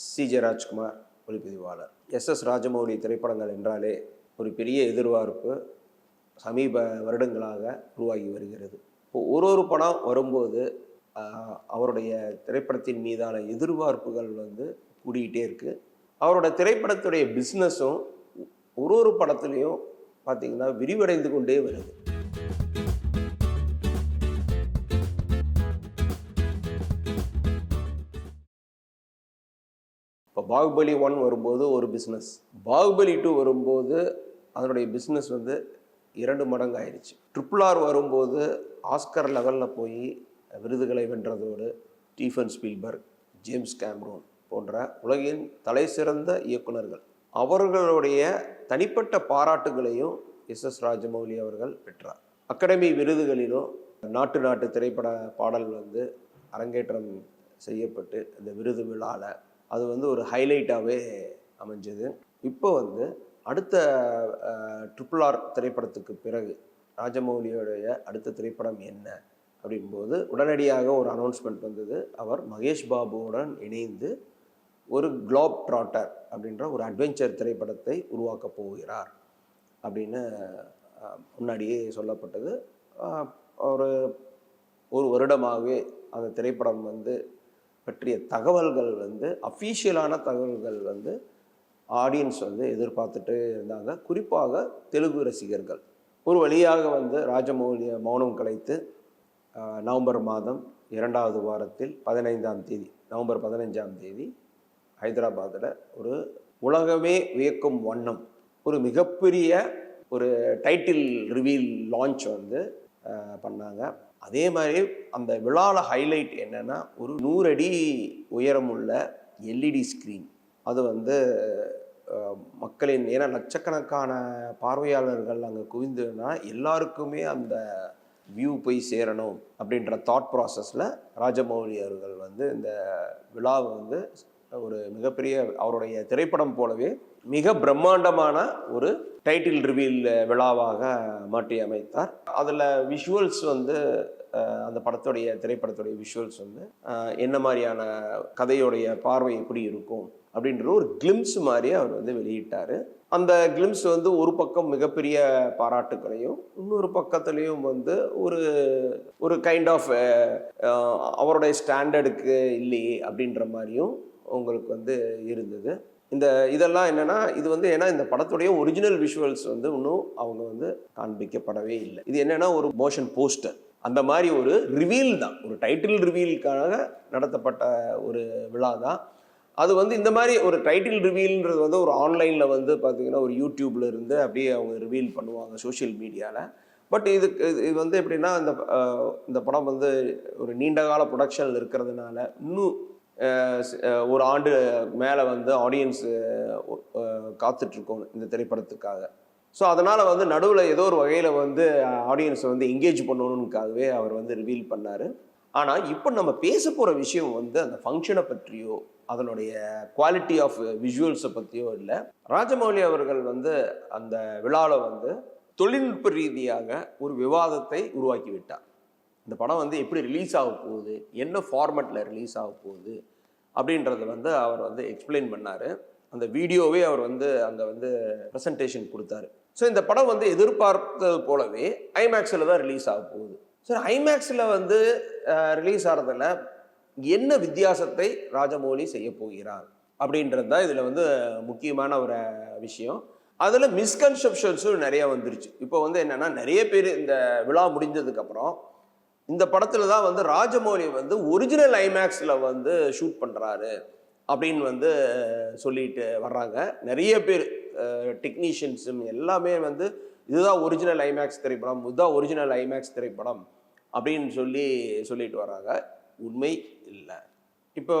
C J Rajkumar ஒளிப்பதிவாளர். S S Rajamouli திரைப்படங்கள் என்றாலே ஒரு பெரிய எதிர்பார்ப்பு சமீப வருடங்களாக உருவாகி வருகிறது. இப்போ ஒரு ஒரு படம் வரும்போது அவருடைய திரைப்படத்தின் மீதான எதிர்பார்ப்புகள் வந்து கூடிக்கிட்டே இருக்குது அவரோட திரைப்படத்துடைய பிஸ்னஸும் ஒரு ஒரு படத்துலையும் பார்த்தீங்கன்னா விரிவடைந்து கொண்டே வருது. பாகுபலி ஒன் வரும்போது ஒரு பிஸ்னஸ் பாகுபலி டூ வரும்போது அதனுடைய பிஸ்னஸ் வந்து இரண்டு மடங்கு ஆயிடுச்சு ட்ரிபிள் ஆர் வரும்போது ஆஸ்கர் லெவலில் போய் விருதுகளை வென்றதோடு ஸ்டீஃபன் ஸ்பீல்பர்க் ஜேம்ஸ் கேம்ரோன் போன்ற உலகின் தலை சிறந்த இயக்குனர்கள் அவர்களுடைய தனிப்பட்ட பாராட்டுகளையும் எஸ் எஸ் ராஜமௌலி அவர்கள் பெற்றார். அகாடமி விருதுகளிலும் நாட்டு நாட்டு திரைப்பட பாடல் வந்து அரங்கேற்றம் செய்யப்பட்டு இந்த விருது விழாவில் அது வந்து ஒரு ஹைலைட்டாகவே அமைஞ்சது. இப்போ வந்து அடுத்த ட்ரிபிள் ஆர் திரைப்படத்துக்கு பிறகு ராஜமௌலியோடைய அடுத்த திரைப்படம் என்ன அப்படின்போது உடனடியாக ஒரு அனௌன்ஸ்மெண்ட் வந்தது. அவர் மகேஷ் பாபுவுடன் இணைந்து ஒரு குளோப் ட்ராட்டர் அப்படின்ற ஒரு அட்வென்ச்சர் திரைப்படத்தை உருவாக்கப் போகிறார் அப்படின்னு முன்னாடியே சொல்லப்பட்டது. ஒரு ஒரு வருடமாகவே அந்த திரைப்படம் வந்து பற்றிய தகவல்கள் வந்து அஃபீஷியலான தகவல்கள் வந்து ஆடியன்ஸ் வந்து எதிர்பார்த்துட்டு இருந்தாங்க. குறிப்பாக தெலுங்கு ரசிகர்கள். ஒரு வழியாக வந்து ராஜமௌலிய மௌனம் கலைத்து நவம்பர் மாதம் இரண்டாவது வாரத்தில் பதினைந்தாம் தேதி நவம்பர் பதினைஞ்சாம் தேதி ஹைதராபாத்தில் ஒரு உலகமே வியக்கும் வண்ணம் ஒரு மிகப்பெரிய ஒரு டைட்டில் ரிவீல் லான்ச் வந்து பண்ணாங்க. அதே மாதிரி அந்த விழாவில் ஹைலைட் என்னென்னா ஒரு நூறு அடி உயரமுள்ள எல்இடி ஸ்க்ரீன் அது வந்து மக்களின் ஏன்னா லட்சக்கணக்கான பார்வையாளர்கள் அங்கே குவிந்ததுன்னா எல்லாருக்குமே அந்த வியூ போய் சேரணும் அப்படின்ற தாட் ப்ராசஸில் ராஜமௌலி அவர்கள் வந்து இந்த விழாவை வந்து ஒரு மிகப்பெரிய அவருடைய திரைப்படம் போலவே மிக பிரம்மாண்டமான ஒரு டைட்டில் ரிவீல் விழாவாக மாற்றி அமைத்தார். அதில் விஷுவல்ஸ் வந்து அந்த படத்துடைய திரைப்படத்துடைய விஷுவல்ஸ் வந்து என்ன மாதிரியான கதையுடைய பார்வை எப்படி இருக்கும் அப்படின்ற ஒரு கிளிம்ஸ் மாதிரி அவர் வந்து வெளியிட்டார். அந்த கிளிம்ஸ் வந்து ஒரு பக்கம் மிகப்பெரிய பாராட்டுக்களையும் இன்னொரு பக்கத்துலேயும் வந்து ஒரு ஒரு கைண்ட் ஆஃப் அவருடைய ஸ்டாண்டர்டுக்கு இல்லையே அப்படின்ற மாதிரியும் உங்களுக்கு வந்து இருந்தது. இந்த இதெல்லாம் என்னன்னா இது வந்து ஏன்னா இந்த படத்துடைய ஒரிஜினல் விஷுவல்ஸ் வந்து இன்னும் அவங்க வந்து காண்பிக்கப்படவே இல்லை. இது என்னன்னா ஒரு மோஷன் போஸ்டர் அந்த மாதிரி ஒரு ரிவீல் தான். ஒரு டைட்டில் ரிவீலுக்காக நடத்தப்பட்ட ஒரு விழா தான். அது வந்து இந்த மாதிரி ஒரு டைட்டில் ரிவீல்ன்றது வந்து ஒரு ஆன்லைனில் வந்து பார்த்தீங்கன்னா ஒரு யூடியூப்ல இருந்து அப்படியே அவங்க ரிவீல் பண்ணுவாங்க சோஷியல் மீடியாவில் பட் இதுக்கு இது இது வந்து எப்படின்னா இந்த இந்த படம் வந்து ஒரு நீண்ட கால ப்ரொடக்ஷனில் இருக்கிறதுனால இன்னும் ஒரு ஆண்டு மேலே வந்து ஆடியன்ஸு காத்துட்ருக்கோம் இந்த திரைப்படத்துக்காக. ஸோ அதனால் வந்து நடுவில் ஏதோ ஒரு வகையில் வந்து ஆடியன்ஸை வந்து எங்கேஜ் பண்ணணுனுக்காகவே அவர் வந்து ரிவீல் பண்ணார். ஆனால் இப்போ நம்ம பேச போகிற விஷயம் வந்து அந்த ஃபங்க்ஷனை பற்றியோ அதனுடைய குவாலிட்டி ஆஃப் விஷுவல்ஸை பற்றியோ இல்லை. ராஜமௌலி அவர்கள் வந்து அந்த விழாவில் வந்து தொழில்நுட்ப ரீதியாக ஒரு விவாதத்தை உருவாக்கி விட்டார். இந்த படம் வந்து எப்படி ரிலீஸ் ஆக போகுது என்ன ஃபார்மேட்டில் ரிலீஸ் ஆக போகுது அப்படின்றத வந்து அவர் வந்து எக்ஸ்பிளைன் பண்ணார். அந்த வீடியோவே அவர் வந்து அங்கே வந்து ப்ரெசன்டேஷன் கொடுத்தாரு. ஸோ இந்த படம் வந்து எதிர்பார்த்தது போலவே ஐமேக்ஸில் தான் ரிலீஸ் ஆக போகுது. ஸோ ஐமேக்ஸில் வந்து ரிலீஸ் ஆகிறதுல என்ன வித்தியாசத்தை ராஜமௌலி செய்ய போகிறார் அப்படின்றது தான் இதில் வந்து முக்கியமான ஒரு விஷயம். அதில் மிஸ்கன்செப்ஷன்ஸும் நிறைய வந்துருச்சு. இப்போ வந்து என்னென்னா நிறைய பேர் இந்த விழா முடிஞ்சதுக்கப்புறம் இந்த படத்தில் தான் வந்து ராஜமௌலி வந்து ஒரிஜினல் ஐமேக்ஸில் வந்து ஷூட் பண்ணுறாரு அப்படின்னு வந்து சொல்லிட்டு வர்றாங்க. நிறைய பேர் டெக்னீஷியன்ஸும் எல்லாமே வந்து இதுதான் ஒரிஜினல் ஐமேக்ஸ் திரைப்படம் இதுதான் ஒரிஜினல் ஐமேக்ஸ் திரைப்படம் அப்படின்னு சொல்லி சொல்லிட்டு வர்றாங்க. உண்மை இல்லை. இப்போ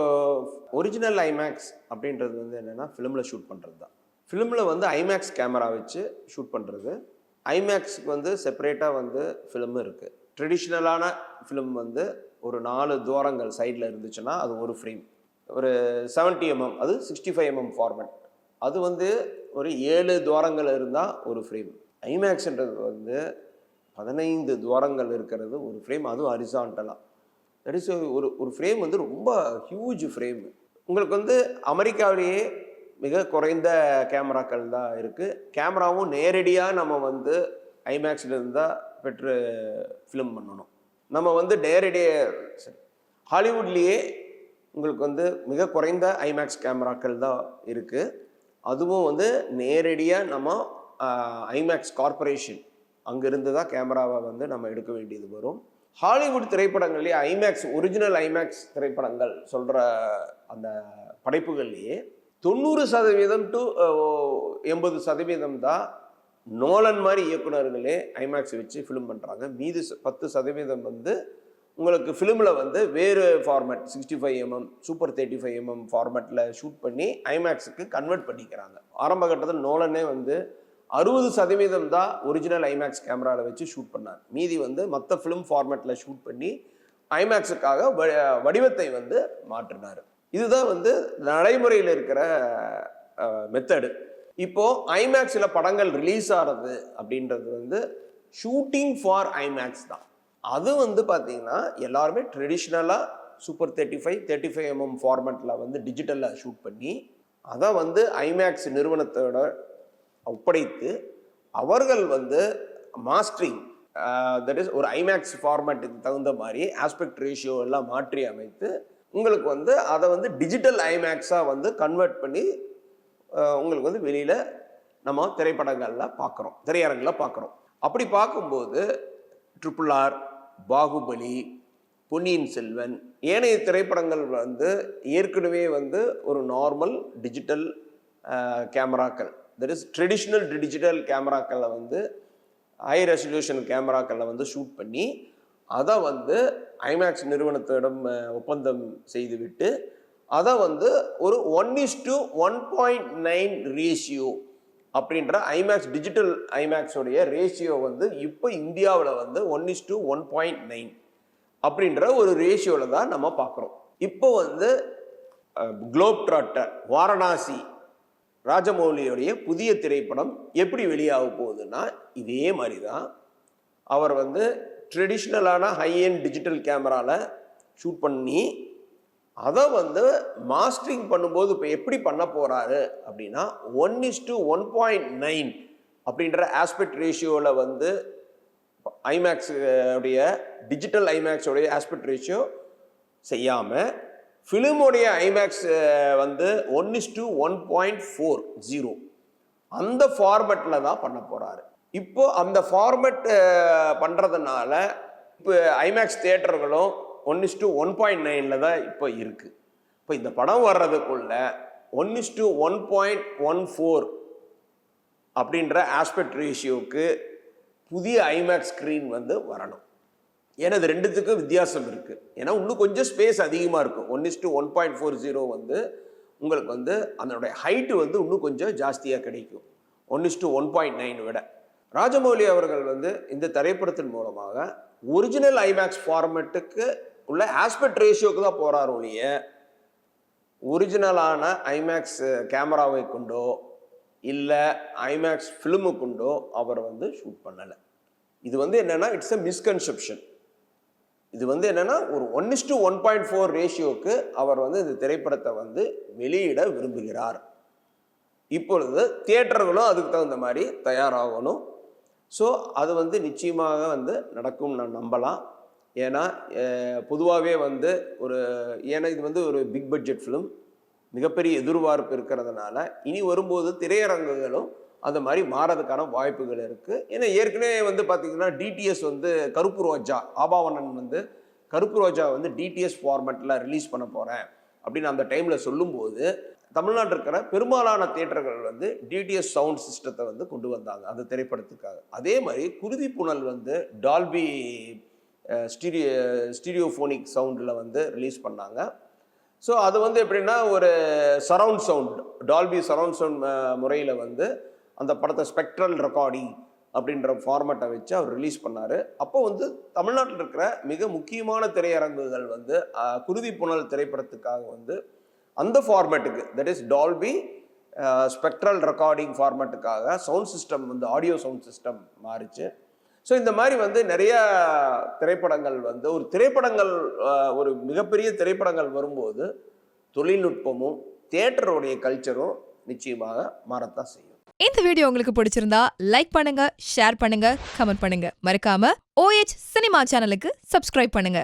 ஒரிஜினல் ஐமேக்ஸ் அப்படின்றது வந்து என்னென்னா ஃபிலிமில் ஷூட் பண்ணுறது தான். ஃபிலிமில் வந்து ஐமேக்ஸ் கேமரா வச்சு ஷூட் பண்ணுறது ஐமேக்ஸுக்கு வந்து செப்பரேட்டாக வந்து ஃபிலிம் இருக்குது ட்ரெடிஷ்னலான ஃபிலிம் வந்து ஒரு நாலு துவாரங்கள் சைடில் இருந்துச்சுன்னா அது ஒரு ஃப்ரேம் ஒரு 70 எம்எம் mm, அது சிக்ஸ்டி ஃபைவ் எம்எம் ஃபார்மேட் அது வந்து ஒரு ஏழு துவாரங்கள் இருந்தால் ஒரு ஃப்ரேம் ஐமேக்ஸ்ன்றது வந்து பதினைந்து துவாரங்கள் இருக்கிறது ஒரு ஃப்ரேம் அதுவும் ஹரிசான்டலாக தட் இஸ் ஒரு ஒரு ஃப்ரேம் வந்து ரொம்ப ஹியூஜ் ஃப்ரேம் உங்களுக்கு வந்து அமெரிக்காவிலேயே மிக குறைந்த கேமராக்கள் தான் இருக்குது கேமராவும் நேரடியாக நம்ம வந்து ஐமேக்ஸில் இருந்தால் பெற்று ஃபிலிம் பண்ணணும். நம்ம வந்து நேரடியாக சரி ஹாலிவுட்லேயே உங்களுக்கு வந்து மிக குறைந்த ஐமேக்ஸ் கேமராக்கள் தான் இருக்குது அதுவும் வந்து நேரடியாக நம்ம ஐமேக்ஸ் கார்ப்பரேஷன் அங்கேருந்து தான் கேமராவை வந்து நம்ம எடுக்க வேண்டியது வரும். ஹாலிவுட் திரைப்படங்கள்லேயே ஐமேக்ஸ் ஒரிஜினல் ஐமேக்ஸ் திரைப்படங்கள் சொல்கிற அந்த படைப்புகள்லேயே தொண்ணூறு சதவீதம் டு எண்பது சதவீதம் தான் நோலன் மாதிரி இயக்குனர்களே ஐமேக்ஸ் வச்சு ஃபிலிம் பண்ணுறாங்க மீதி ச- பத்து சதவீதம் வந்து உங்களுக்கு ஃபிலிமில் வந்து வேறு format sixty five MM super thirty five MM ஃபார்மேட்டில் ஷூட் பண்ணி ஐமேக்ஸுக்கு கன்வெர்ட் பண்ணிக்கிறாங்க. ஆரம்ப கட்டத்தில் நோலனே வந்து அறுபது சதவீதம் தான் ஒரிஜினல் ஐமேக்ஸ் கேமராவில் வச்சு ஷூட் பண்ணார் மீதி வந்து மற்ற ஃபிலிம் ஃபார்மேட்டில் ஷூட் பண்ணி ஐமேக்ஸுக்காக வ- வடிவத்தை வந்து மாற்றினார். இதுதான் வந்து நடைமுறையில் இருக்கிற மெத்தடு இப்போ ஐமேக்ஸில் படங்கள் ரிலீஸ் ஆகிறது அப்படின்றது வந்து ஷூட்டிங் ஃபார் ஐமேக்ஸ் தான். அது வந்து பார்த்தீங்கன்னா எல்லாருமே ட்ரெடிஷ்னலாக super thirty five thirty five MM ஃபார்மேட்டில் வந்து டிஜிட்டலில் ஷூட் பண்ணி அதை வந்து ஐமேக்ஸ் நிறுவனத்தோட ஒப்படைத்து அவர்கள் வந்து மாஸ்டரிங் தட் இஸ் ஒரு ஐமேக்ஸ் ஃபார்மேட்டுக்கு தகுந்த மாதிரி ஆஸ்பெக்ட் ரேஷியோ எல்லாம் மாற்றி அமைத்து உங்களுக்கு வந்து அதை வந்து டிஜிட்டல் ஐமேக்ஸாக வந்து கன்வெர்ட் பண்ணி உங்களுக்கு வந்து வெளியில் நம்ம திரைப்படங்களில் பார்க்குறோம் திரையரங்கில் பார்க்குறோம் அப்படி பார்க்கும்போது ட்ரிபிள் ஆர் பாகுபலி பொன்னியின் செல்வன் ஏனைய திரைப்படங்கள் வந்து ஏற்கனவே வந்து ஒரு நார்மல் டிஜிட்டல் கேமராக்கள். தட் இஸ் ட்ரெடிஷ்னல் டிஜிட்டல் கேமராக்களில் வந்து ஹை ரெசல்யூஷன் கேமராக்களில் வந்து ஷூட் பண்ணி அதை வந்து ஐமேக்ஸ் நிறுவனத்திடம் ஒப்பந்தம் செய்துவிட்டு அதை வந்து ஒரு one is to one point nine ratio அப்படின்ற ஐமேக்ஸ் டிஜிட்டல் ஐமேக்ஸோடைய ரேஷியோ வந்து இப்போ இந்தியாவில் வந்து one is to one point nine அப்படின்ற ஒரு ரேஷியோவில் தான் நம்ம பார்க்குறோம் இப்போ வந்து குளோப் ட்ராட்டர் வாரணாசி ராஜமௌலியுடைய புதிய திரைப்படம் எப்படி வெளியாக போகுதுன்னா இதே மாதிரி தான் அவர் வந்து ட்ரெடிஷ்னலான ஹை எண்ட் டிஜிட்டல் கேமராவில் ஷூட் பண்ணி அதை வந்து மாஸ்டரிங் பண்ணும்போது இப்போ எப்படி பண்ண போகிறாரு அப்படின்னா one is to one point nine அப்படின்ற ஆஸ்பெக்ட் ரேஷியோவில் வந்து ஐமேக்ஸ் உடைய டிஜிட்டல் ஐமேக்ஸோடைய ஆஸ்பெக்ட் ரேஷியோ செய்யாமல் ஃபிலிமுடைய ஐமேக்ஸ் வந்து one is to one point four zero அந்த ஃபார்மெட்டில் தான் பண்ண போகிறாரு இப்போ அந்த ஃபார்மெட் பண்ணுறதுனால இப்போ IMAX தேட்டர்களும் one is to one point நைனில் தான் இப்போ இருக்குது இப்போ இந்த படம் வர்றதுக்குள்ள one is to one point one four அப்படின்ற ஆஸ்பெக்ட் ரேஷியோவுக்கு புதிய ஐமேக்ஸ் ஸ்க்ரீன் வந்து வரணும். ஏன்னா இது ரெண்டுத்துக்கும் வித்தியாசம் இருக்குது ஏன்னா இன்னும் கொஞ்சம் ஸ்பேஸ் அதிகமாக இருக்கும். One is to one point four zero வந்து உங்களுக்கு வந்து அதனுடைய ஹைட்டு வந்து இன்னும் கொஞ்சம் ஜாஸ்தியாக கிடைக்கும். One is to one point nine விட. ராஜமௌலி அவர்கள் வந்து இந்த திரைப்படத்தின் மூலமாக ஒரிஜினல் ஐமேக்ஸ் ஃபார்மேட்டுக்கு உள்ள ஆஸ்பெக்ட் ரேஷியோக்கு தான் போகிறார் ஒழிய ஒரிஜினலான ஐமேக்ஸ் கேமராவை கொண்டோ இல்லை ஐமேக்ஸ் ஃபிலிமு கொண்டோ அவர் வந்து ஷூட் பண்ணலை. இது வந்து என்னென்னா இட்ஸ் எ மிஸ்கன்செப்ஷன் இது வந்து என்னென்னா ஒரு one is to one point four ரேஷியோக்கு அவர் வந்து இந்த திரைப்படத்தை வந்து வெளியிட விரும்புகிறார். இப்பொழுது தியேட்டர்களும் அதுக்கு தகுந்த மாதிரி தயாராகணும். ஸோ அது வந்து நிச்சயமாக வந்து நடக்கும் நான் நம்பலாம். ஏன்னா பொதுவாகவே வந்து ஒரு ஏன்னா இது வந்து ஒரு பிக் பட்ஜெட் ஃபிலிம் மிகப்பெரிய எதிர்பார்ப்பு இருக்கிறதுனால இனி வரும்போது திரையரங்குகளும் அந்த மாதிரி மாறதுக்கான வாய்ப்புகள் இருக்குது ஏன்னா ஏற்கனவே வந்து பார்த்திங்கன்னா டிடிஎஸ் வந்து கருப்பு ரோஜா ஆபாவணன் வந்து கருப்பு ரோஜா வந்து டிடிஎஸ் ஃபார்மேட்டில் ரிலீஸ் பண்ண போகிறேன் அப்படின்னு அந்த டைமில் சொல்லும்போது தமிழ்நாட்டில் இருக்கிற பெரும்பாலான தியேட்டர்கள் வந்து டிடிஎஸ் சவுண்ட் சிஸ்டத்தை வந்து கொண்டு வந்தாங்க அந்த திரைப்படத்துக்காக. அதே மாதிரி குருதி புனல் வந்து டால்பி ஸ்டீரியோ ஸ்டீரியோஃபோனிக் சவுண்டில் வந்து ரிலீஸ் பண்ணாங்க. ஸோ அது வந்து எப்படின்னா ஒரு surround sound Dolby surround sound முறையில் வந்து அந்த படத்தை ஸ்பெக்ட்ரல் ரெக்கார்டிங் அப்படின்ற ஃபார்மேட்டை வச்சு அவர் ரிலீஸ் பண்ணார். அப்போ வந்து தமிழ்நாட்டில் இருக்கிற மிக முக்கியமான திரையரங்குகள் வந்து குருதி புனல் திரைப்படத்துக்காக வந்து அந்த ஃபார்மேட்டுக்கு that is Dolby spectral recording ஃபார்மேட்டுக்காக sound system வந்து ஆடியோ சவுண்ட் சிஸ்டம் மாறிச்சு. ஸோ இந்த மாதிரி வந்து நிறைய திரைப்படங்கள் வந்து ஒரு திரைப்படங்கள் ஒரு மிகப்பெரிய திரைப்படங்கள் வரும்போது தொழில்நுட்பமும் தியேட்டருடைய கல்ச்சரும் நிச்சயமாக மாறத்தான் செய்யும். இந்த வீடியோ உங்களுக்கு பிடிச்சிருந்தா லைக் பண்ணுங்க ஷேர் பண்ணுங்க கமெண்ட் பண்ணுங்க. மறக்காம ஓஎச் சினிமா சேனலுக்கு சப்ஸ்கிரைப் பண்ணுங்க.